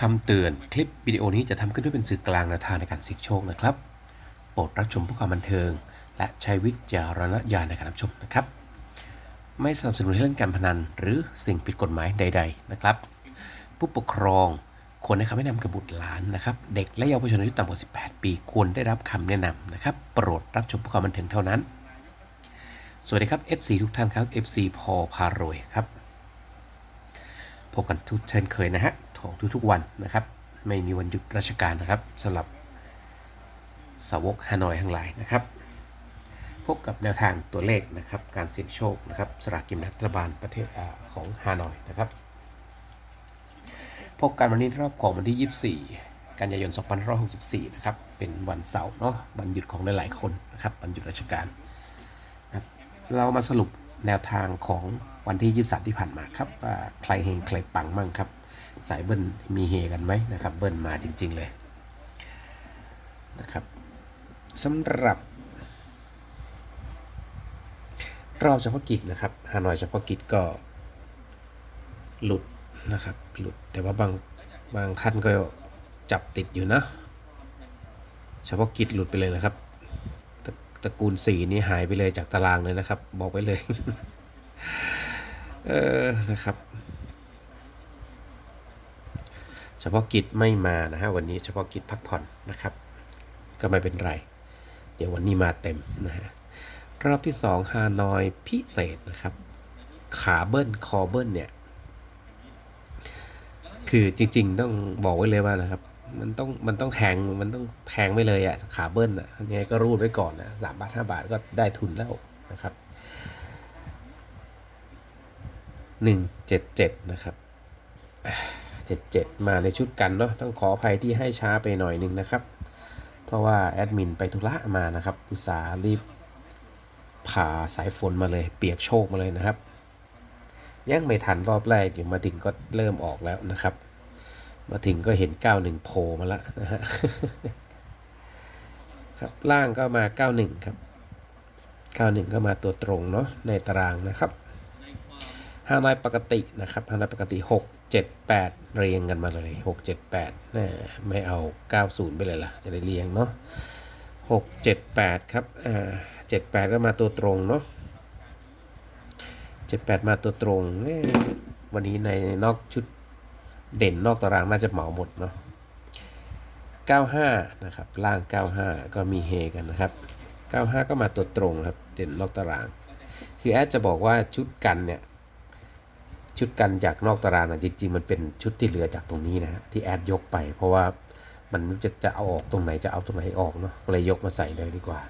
คำเตือนคลิปวิดีโอนี้จะทำขึ้นด้วยเป็นสื่อกลางแนวทางในการเสี่ยงโชคนะครับ โปรดรับชมเพื่อความบันเทิง และใช้วิจารณญาณในการรับชมนะครับ ไม่สนับสนุนให้เล่นการพนัน หรือสิ่งผิดกฎหมายใด ๆ นะครับ ผู้ปกครองควรให้คำแนะนำกับบุตรหลานนะครับ เด็กและเยาวชนอายุต่ำกว่า 18 ปีควรได้รับคำแนะนำนะครับ โปรดรับชมเพื่อความบันเทิงเท่านั้น สวัสดีครับ FC ทุกท่านครับ FC พอพารวยครับพบกันทุกเช่นเคยนะฮะ ของทุกๆวันนะครับ ไม่มีวันหยุดราชการนะครับสำหรับสาวกฮานอยทั้งหลายนะครับ พบกับแนวทางตัวเลขนะครับ การเสี่ยงโชคนะครับสลากกินรัฐบาลประเทศอของฮานอยนะครับ พบกันวันนี้รอบของวันที่ 24 กันยายน 2564 นะครับ เป็นวันเสาร์เนาะวันหยุดของหลายๆคนนะครับวันหยุดราชการนะครับเรามาสรุป แนวทางของวันที่ 23 ที่ผ่านมาครับว่าใครเฮงใครปังมั่งครับ สายเบิ้ลมีเฮกันไหมนะครับ เบิ้ลมาจริง ๆ เลยนะครับสำหรับรอบเฉพาะกิจนะครับฮานอยเฉพาะกิจก็หลุดนะครับ หลุดแต่ว่าบางบางท่านก็จับติดอยู่นะ เฉพาะกิจหลุดไปเลยนะครับ ตระกูลสีนี่หายไปเลยจากตารางเลยนะครับ บอกไว้เลย เออนะครับ เฉพาะกิจไม่มานะฮะวันนี้เฉพาะกิจพักผ่อนนะครับ ก็ไม่เป็นไร เดี๋ยววันนี้มาเต็มนะฮะรอบที่2ฮานอยพิเศษนะครับ ขาเบิ้ลคอเบิ้ลเนี่ย คือจริง ๆ ต้องบอกไว้เลยว่านะครับ มันต้องมันต้องแทงมันต้องแทงไม่เลยอะขาเบิ้ลอะยังไงก็รูดไว้ก่อนนะสามบาทห้าบาทก็ได้ทุนแล้วนะครับหนึ่งเจ็ดเจ็ดนะครับ77มาในชุดกันเนาะต้องขออภัยที่ให้ช้าไปหน่อยหนึ่งนะครับ เพราะว่าแอดมินไปธุระมานะครับอุตสาห์รีบผ่าสายฝนมาเลย เปียกโชกมาเลยนะครับยังไม่ทันรอบแรกอยู่มาถึงก็เริ่มออกแล้วนะครับ มาถึงก็เห็น 91 โผล่มาแล้วนะฮะครับล่างก็มา 91 ครับ 91 ก็มาตัวตรงเนาะในตารางนะครับฮานอยปกตินะครับฮานอยปกติ 6 7 8 เรียงกันมาเลย 6 7 8น่ไม่เอา 90 ไปเลยล่ะ จะได้เรียงเนาะ6 7 8 ครับอ่า78 ก็มาตัวตรงเนาะ78 มาตัวตรง วันนี้ในนอกชุด เด่นนอกตารางน่าจะเหมาหมดเนาะ95 นะครับ ล่าง 95 ก็มีเฮกันนะครับ 95 ก็มาตัวตรงครับ เด่นนอกตาราง คือแอดจะบอกว่าชุดกันเนี่ย ชุดกันจากนอกตารางนะจริงๆ มันเป็นชุดที่เหลือจากตรงนี้นะฮะ ที่แอดยกไป เพราะว่ามันจะจะเอาออกตรงไหนจะเอาตรงไหนออกเนาะ ก็เลยยกมาใส่เลยดีกว่า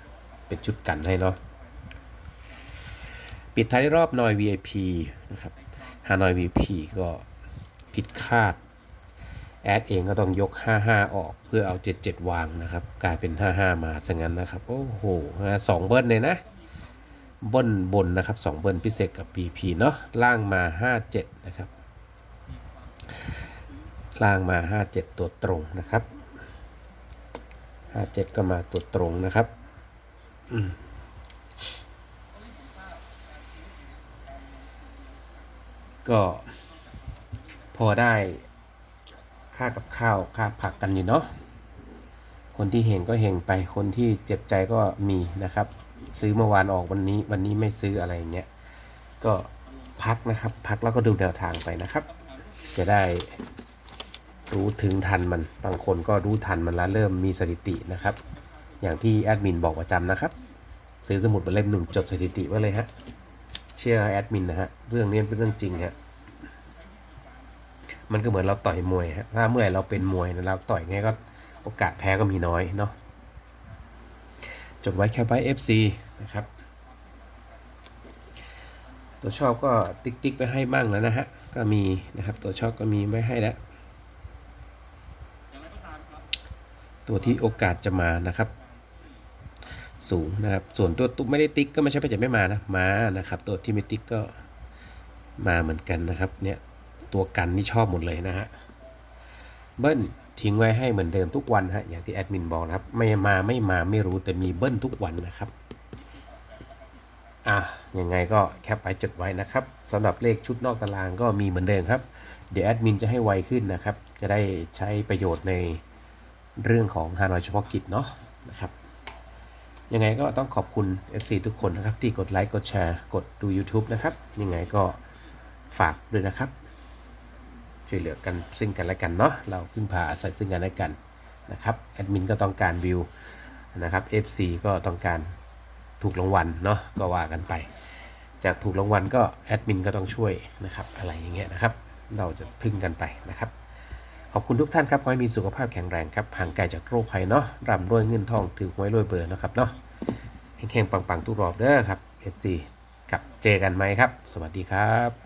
เป็นชุดกันให้เนาะ ปิดท้ายรอบนอย VIP นะครับฮานอย VIP ก็ ผิดคาด แอดเองก็ต้องยก 55 ออกเพื่อเอา 77 วางนะครับ กลายเป็น 55 มาซะงั้นนะครับ โอ้โหสองเบิ้ลเลยนะเบิ้ลบนนะครับ 2 เบิ้ลพิเศษกับ BP เนาะล่างมา 57 นะครับ ล่างมา 57 ตัวตรงนะครับ 57 ก็มาตัวตรงนะครับก็ พอได้ค่ากับข้าวค่าผักกันอยู่เนาะคนที่เฮงก็เฮงไปคนที่เจ็บใจก็มีนะครับ ซื้อเมื่อวานออกวันนี้วันนี้ไม่ซื้ออะไรเงี้ยก็พักนะครับ พักแล้วก็ดูแนวทางไปนะครับ จะได้รู้ถึงทันมันบางคนก็รู้ทันมันแล้วเริ่มมีสถิตินะครับ อย่างที่แอดมินบอกประจำนะครับ ซื้อสมุดมาเล่มหนึ่งจดสถิติไว้เลยฮะเชื่อแอดมินนะฮะเรื่องนี้เป็นเรื่องจริงฮะ มันก็เหมือนเราต่อยมวยฮะถ้าเมื่อไหร่เราเป็นมวยนะเราต่อยไงก็โอกาสแพ้ก็มีน้อยเนาะจดไว้แค่ไว้ FC นะครับ ตัวชอบก็ติ๊กติ๊กไปให้บ้างแล้วนะฮะ ก็มีนะครับตัวชอบก็มีไว้ให้แล้ว ตัวที่โอกาสจะมานะครับ สูงนะครับ ส่วนตัวตุ๊กไม่ได้ติ๊กก็ไม่ใช่ว่าจะไม่มานะ มานะครับ ตัวที่ไม่ติ๊กก็มาเหมือนกันนะครับเนี่ย ตัวกันนี่ชอบหมดเลยนะฮะ เบิ้ลทิ้งไว้ให้เหมือนเดิมทุกวันฮะอย่างที่แอดมินบอกนะครับ ไม่มาไม่มาไม่รู้แต่มีเบิ้ลทุกวันนะครับอะยังไงก็แคปไปจดไว้นะครับสำหรับเลขชุดนอกตารางก็มีเหมือนเดิมครับ เดี๋ยวแอดมินจะให้ไวขึ้นนะครับ จะได้ใช้ประโยชน์ในเรื่องของฮานอยเฉพาะกิจเนาะนะครับ ยังไงก็ต้องขอบคุณ FC ทุกคนนะครับ ที่กดไลค์กดแชร์กดดู YouTube นะครับ ยังไงก็ฝากด้วยนะครับ ช่วยเหลือกันซึ่งกันและกันเนาะเราพึ่งพาอาศัยซึ่งกันและกันนะครับแอดมินก็ต้องการวิวนะครับ FC ก็ต้องการถูกรางวัลเนาะก็ว่ากันไป จากถูกรางวัลก็แอดมินก็ต้องช่วยนะครับอะไรอย่างเงี้ยนะครับ เราจะพึ่งกันไปนะครับ ขอบคุณทุกท่านครับขอให้มีสุขภาพแข็งแรงครับห่างไกลจากโรคภัยเนาะร่ำรวยเงินทองถือหวยรวยเบอร์นะครับเนาะแข็งๆปังๆทุกรอบเด้อครับ FC กับเจอกันไหมครับ สวัสดีครับ